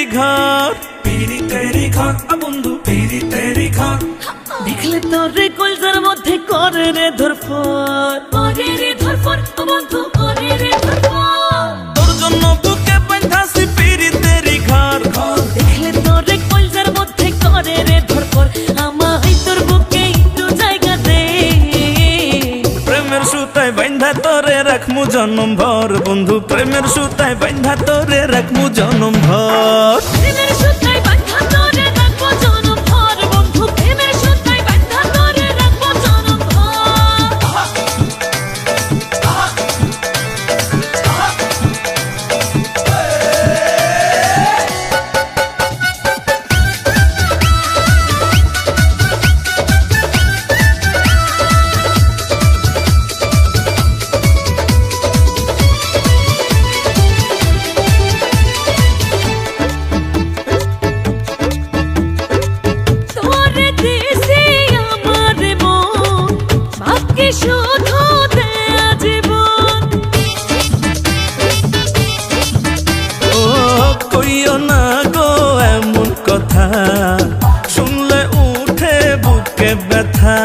তেরি ঘর। পিরি তেরি ঘর আ বন্ধু পিরি তেরি ঘর। দেখলে তোর রে কলজার মধ্যে করে রে ধরফর। করে রে ধরফর ও বন্ধু তোরে রাখমু জনম ভর। বন্ধু প্রেমের সুতায় বাইন্ধা তোরে রাখমু জনম ভর। না গো এমন কথা। শুনলে উঠে বুকে ব্যথা।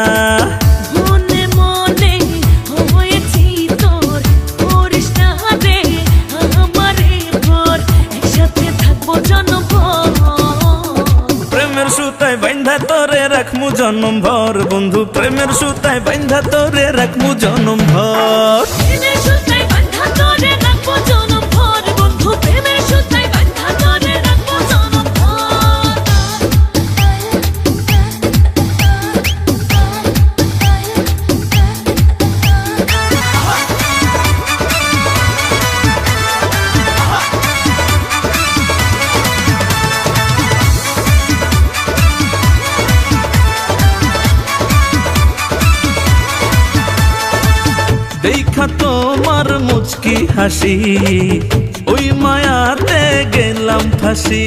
তোর রাখমু জনম ভর। বন্ধু প্রেমের সুতায় বান্ধা তোরে রাখমু জনম ভর। তোমার মুচকি হাসি ওই মায়াতে গেলাম ফাঁসি।